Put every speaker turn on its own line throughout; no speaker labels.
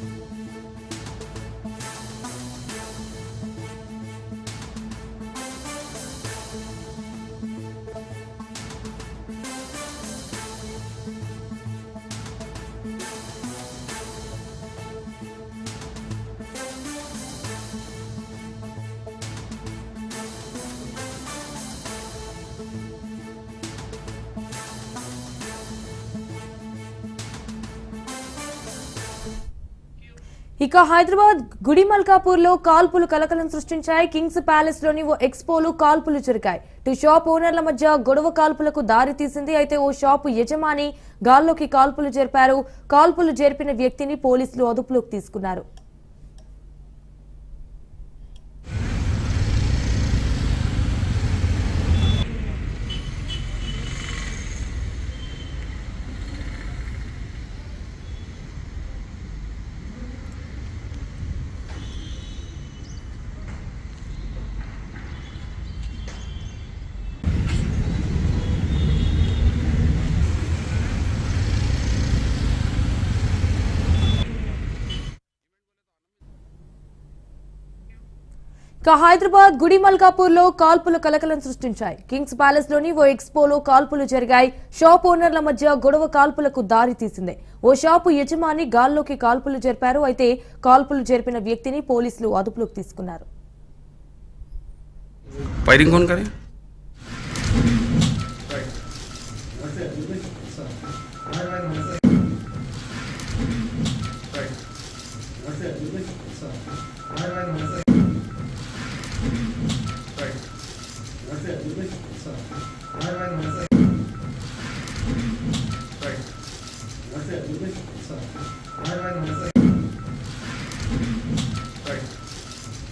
thank you ఇక హైదరాబాద్ గుడిమల్కాపూర్లో కాల్పులు కలకలం సృష్టించాయి. కింగ్స్ ప్యాలెస్లోని ఓ ఎక్స్పోలో కాల్పులు జరిగాయి. టూ షాప్ ఓనర్ల మధ్య గొడవ కాల్పులకు దారి తీసింది. అయితే ఓ షాపు యజమాని గాల్లోకి కాల్పులు జరిపారు. కాల్పులు జరిపిన వ్యక్తిని పోలీసులు అదుపులోకి తీసుకున్నారు. ఇక హైదరాబాద్ గుడిమల్కాపూర్లో కాల్పులు కలకలం సృష్టించాయి. కింగ్స్ ప్యాలెస్లోని ఓ ఎక్స్పోలో కాల్పులు జరిగాయి. షాప్ ఓనర్ల మధ్య గొడవ కాల్పులకు దారి తీసింది. ఓ షాపు యజమాని గాల్లోకి కాల్పులు జరిపారు. అయితే కాల్పులు జరిపిన వ్యక్తిని పోలీసులు అదుపులోకి తీసుకున్నారు.
Right.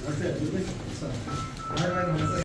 What's that?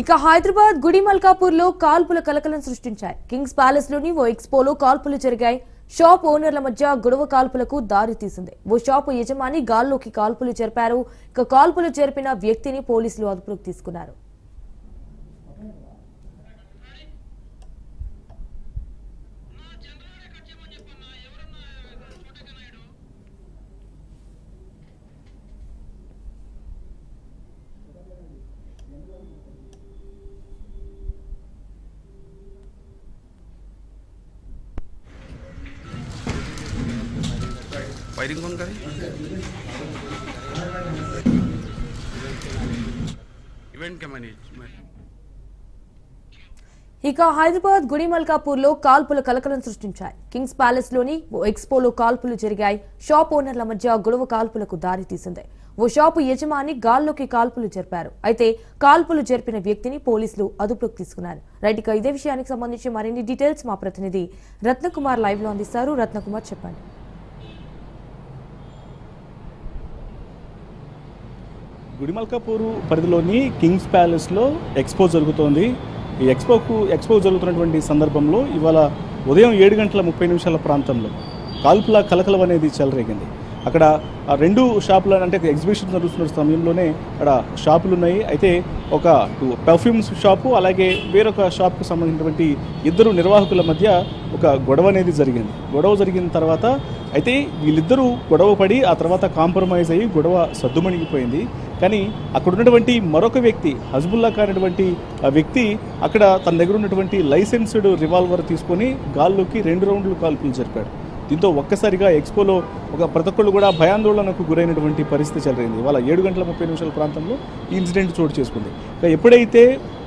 ఇక హైదరాబాద్ గుడిమల్కాపూర్లో కాల్పుల కలకలం సృష్టించాయి. కింగ్స్ ప్యాలెస్లోని ఓ ఎక్స్పోలో కాల్పులు జరిగాయి. షాప్ ఓనర్ల మధ్య గొడవ కాల్పులకు దారి తీసింది. ఓ షాపు యజమాని గాల్లోకి కాల్పులు జరిపారు. ఇక కాల్పులు జరిపిన వ్యక్తిని పోలీసులు అదుపులోకి తీసుకున్నారు.
फायरिंग कौन करे इवेंट के मैनेजमेंट
ఇక హైదరాబాద్ గుడిమల్కాపూర్ లో కాల్పుల కలకలం సృష్టించాయి కింగ్స్ ప్యాలెస్ లోని ఓ ఎక్స్పోలో కాల్పులు జరిగాయి షాప్ ఓనర్ల మధ్య గొడవ కాల్పులకు దారి తీసింది ఓ షాపు యజమాని గాల్లోకి కాల్పులు జరిపారు అయితే కాల్పులు జరిపిన వ్యక్తిని పోలీసులు అదుపులోకి తీసుకున్నారు రైట్ ఇక ఇదే విషయానికి సంబంధించి మరిన్ని డీటెయిల్స్ మా ప్రతినిధి రత్నకుమార్ లైవ్ లో అందిస్తారు రత్నకుమార్ చెప్పండి
గుడిమల్కాపూర్ పరిధిలోని కింగ్స్ ప్యాలెస్లో ఎక్స్పో జరుగుతోంది. ఈ ఎక్స్పోకు ఎక్స్పో జరుగుతున్నటువంటి సందర్భంలో ఇవాళ ఉదయం ఏడు గంటల ముప్పై నిమిషాల ప్రాంతంలో కాల్పుల కలకలం అనేది చెలరేగింది. అక్కడ ఆ రెండు షాపులు అంటే ఎగ్జిబిషన్ జరుగుతున్న సమయంలోనే అక్కడ షాపులు ఉన్నాయి. అయితే ఒక పర్ఫ్యూమ్స్ షాపు అలాగే వేరొక షాప్కు సంబంధించినటువంటి ఇద్దరు నిర్వాహకుల మధ్య ఒక గొడవ అనేది జరిగింది. గొడవ జరిగిన తర్వాత అయితే వీళ్ళిద్దరూ గొడవ పడి ఆ తర్వాత కాంప్రమైజ్ అయ్యి గొడవ సద్దుమణిగిపోయింది. కానీ అక్కడ ఉన్నటువంటి మరొక వ్యక్తి హజ్బుల్లా కానటువంటి ఆ వ్యక్తి అక్కడ తన దగ్గర ఉన్నటువంటి లైసెన్స్డ్ రివాల్వర్ తీసుకొని గాల్లోకి రెండు రౌండ్లు కాల్పులు జరిపాడు. దీంతో ఒక్కసారిగా ఎక్స్పోలో ఒక ప్రతి ఒక్కళ్ళు కూడా భయాందోళనకు గురైనటువంటి పరిస్థితి చెలరైంది. ఇవాళ ఏడు గంటల ముప్పై నిమిషాల ప్రాంతంలో ఈ ఇన్సిడెంట్ చోటు చేసుకుంది. ఎప్పుడైతే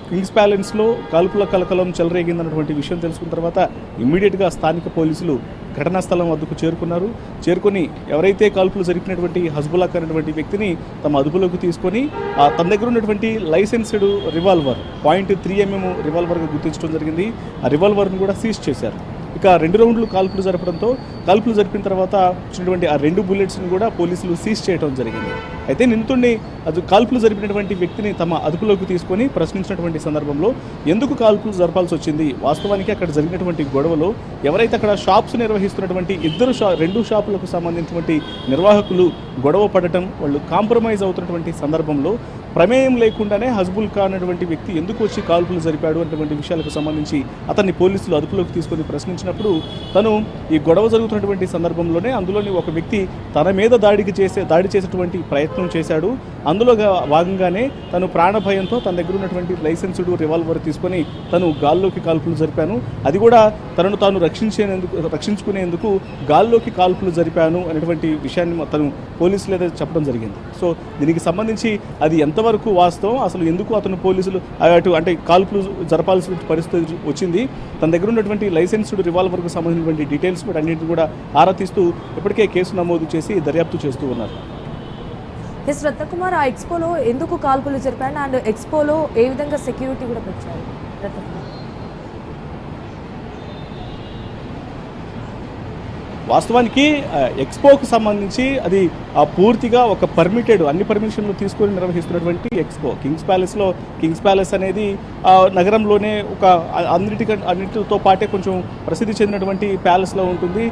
కింగ్స్ ప్యాలెన్స్లో కాల్పుల కలకలం చెలరేగిందన్నటువంటి విషయం తెలుసుకున్న తర్వాత ఇమ్మీడియట్గా స్థానిక పోలీసులు ఘటనా స్థలం వద్దకు చేరుకున్నారు. చేరుకొని ఎవరైతే కాల్పులు జరిపినటువంటి హజ్బులాక్ అనేటువంటి వ్యక్తిని తమ అదుపులోకి తీసుకొని ఆ తన దగ్గర ఉన్నటువంటి licensed revolver point three MM రివాల్వర్గా గుర్తించడం జరిగింది. ఆ రివాల్వర్ను కూడా సీజ్ చేశారు. ఇంకా రెండు రౌండ్లు కాల్పులు జరపడంతో కాల్పులు జరిపిన తర్వాత వచ్చినటువంటి ఆ రెండు బుల్లెట్స్ని కూడా పోలీసులు సీజ్ చేయడం జరిగింది. అయితే నిందితుడిని అది కాల్పులు జరిపినటువంటి వ్యక్తిని తమ అదుపులోకి తీసుకొని ప్రశ్నించినటువంటి సందర్భంలో ఎందుకు కాల్పులు జరపాల్సి వచ్చింది? వాస్తవానికి అక్కడ జరిగినటువంటి గొడవలో ఎవరైతే అక్కడ షాప్స్ నిర్వహిస్తున్నటువంటి ఇద్దరు షా రెండు షాపులకు సంబంధించినటువంటి నిర్వాహకులు గొడవ పడటం వాళ్ళు కాంప్రమైజ్ అవుతున్నటువంటి సందర్భంలో ప్రమేయం లేకుండానే హజ్బుల్ ఖాన్ అనేటువంటి వ్యక్తి ఎందుకు వచ్చి కాల్పులు జరిపాడు అటువంటి విషయాలకు సంబంధించి అతన్ని పోలీసులు అదుపులోకి తీసుకొని ప్రశ్నించినప్పుడు తను ఈ గొడవ జరుగుతున్నటువంటి సందర్భంలోనే అందులోని ఒక వ్యక్తి తన మీద దాడికి చేసే దాడి చేసేటువంటి ప్రయత్నం చేశాడు. అందులో భాగంగానే తను ప్రాణభయంతో తన దగ్గర ఉన్నటువంటి లైసెన్స్డ్ రివాల్వర్ తీసుకొని తను గాల్లోకి కాల్పులు జరిపాను. అది కూడా తనను తాను రక్షించేందుకు రక్షించుకునేందుకు గాల్లోకి కాల్పులు జరిపాను అనేటువంటి విషయాన్ని తను పోలీసులు ఏదైతే చెప్పడం జరిగింది. సో దీనికి సంబంధించి అది ఎంతవరకు వాస్తవం. అసలు ఎందుకు అతను పోలీసులు అటు అంటే కాల్పులు జరపాల్సిన పరిస్థితి వచ్చింది. తన దగ్గర ఉన్నటువంటి లైసెన్స్డ్ రివాల్వర్కు సంబంధించినటువంటి డీటెయిల్స్ కూడా అన్నింటిని కూడా ఆరా తీస్తూ ఇప్పటికే కేసు నమోదు చేసి దర్యాప్తు చేస్తూ ఉన్నారు.
ఎస్ రత్నకుమార్ ఆ ఎక్స్పోలో ఎందుకు కాల్పులు జరిపాను అండ్ ఎక్స్పోలో ఏ విధంగా సెక్యూరిటీ కూడా పెంచారు? రత్నకుమార్.
వాస్తవానికి ఎక్స్పోకు సంబంధించి అది ఆ, పూర్తిగా ఒక పర్మిటెడ్ అన్ని పర్మిషన్లు తీసుకొని నిర్వహిస్తున్నటువంటి ఎక్స్పో. కింగ్స్ ప్యాలెస్లో కింగ్స్ ప్యాలెస్ అనేది నగరంలోనే ఒక ఆ- అన్నిటితో పాటే కొంచెం ప్రసిద్ధి చెందినటువంటి ప్యాలెస్లో ఉంటుంది.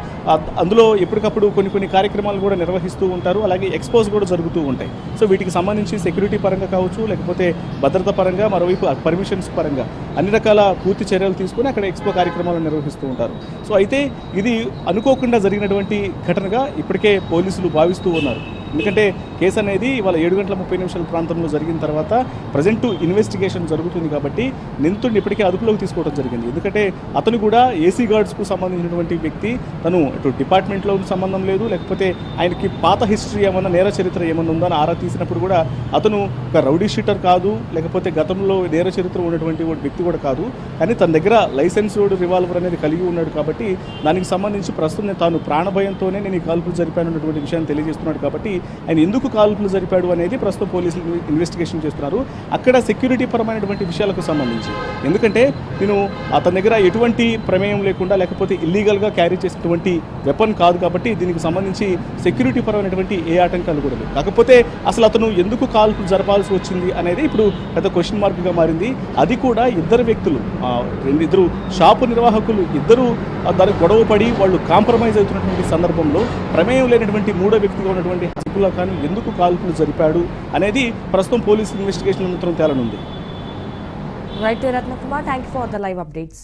అందులో ఎప్పటికప్పుడు కొన్ని కొన్ని కార్యక్రమాలు కూడా నిర్వహిస్తూ ఉంటారు. అలాగే ఎక్స్పోజ్ కూడా జరుగుతూ ఉంటాయి. సో వీటికి సంబంధించి సెక్యూరిటీ పరంగా కావచ్చు లేకపోతే భద్రత పరంగా మరోవైపు పర్మిషన్స్ పరంగా అన్ని రకాల పూర్తి చర్యలు తీసుకొని అక్కడ ఎక్స్పో కార్యక్రమాలు నిర్వహిస్తూ ఉంటారు. సో అయితే ఇది అనుకోకుండా జరిగినటువంటి ఘటనగా ఇప్పటికే పోలీసులు భావిస్తూ ఉన్నారు. ఎందుకంటే కేసు అనేది ఇవాళ ఏడు గంటల ముప్పై నిమిషాల ప్రాంతంలో జరిగిన తర్వాత ప్రజెంట్ ఇన్వెస్టిగేషన్ జరుగుతుంది కాబట్టి నిందితుడిని ఇప్పటికే అదుపులోకి తీసుకోవడం జరిగింది. ఎందుకంటే అతను కూడా ఏసీ గార్డ్స్కు సంబంధించినటువంటి వ్యక్తి. తను ఇటు డిపార్ట్మెంట్లో సంబంధం లేదు. లేకపోతే ఆయనకి పాత హిస్టరీ ఏమన్నా నేర చరిత్ర ఏమన్నా ఉందని ఆరా తీసినప్పుడు కూడా అతను ఒక రౌడీ షీటర్ కాదు. లేకపోతే గతంలో నేర చరిత్ర ఉన్నటువంటి వ్యక్తి కూడా కాదు. కానీ తన దగ్గర లైసెన్స్డ్ రివాల్వర్ అనేది కలిగి ఉన్నాడు కాబట్టి దానికి సంబంధించి ప్రస్తుతం నేను తాను ప్రాణభయంతోనే నేను ఈ కాల్పులు జరిపాను అన్నటువంటి విషయాన్ని తెలియజేస్తున్నాడు కాబట్టి ఆయన ఎందుకు కాల్పులు జరిపాడు అనేది ప్రస్తుతం పోలీసులు ఇన్వెస్టిగేషన్ చేస్తున్నారు. అక్కడ సెక్యూరిటీ పరమైనటువంటి విషయాలకు సంబంధించి. ఎందుకంటే నేను అతని దగ్గర ఎటువంటి ప్రమేయం లేకుండా లేకపోతే ఇల్లీగల్గా క్యారీ చేసినటువంటి వెపన్ కాదు కాబట్టి దీనికి సంబంధించి సెక్యూరిటీ పరమైనటువంటి ఏ ఆటంకాలు కూడా లేవు. కాకపోతే అసలు అతను ఎందుకు కాల్పులు జరపాల్సి వచ్చింది అనేది ఇప్పుడు పెద్ద క్వశ్చన్ మార్క్గా మారింది. అది కూడా ఇద్దరు వ్యక్తులు రెండు ఇద్దరు షాపు నిర్వాహకులు ఇద్దరు దానికి గొడవ పడి వాళ్ళు కాంప్రమైజ్ అవుతున్నటువంటి సందర్భంలో ప్రమేయం లేనటువంటి మూడో వ్యక్తిగా ఉన్నటువంటి హస్బుల్లా కానీ ఎందుకు కాల్పులు జరిపాడు అనేది ప్రస్తుతం పోలీస్ ఇన్వెస్టిగేషన్ మాత్రం తేలనుంది.
Right Ratnakumar thank you for the live updates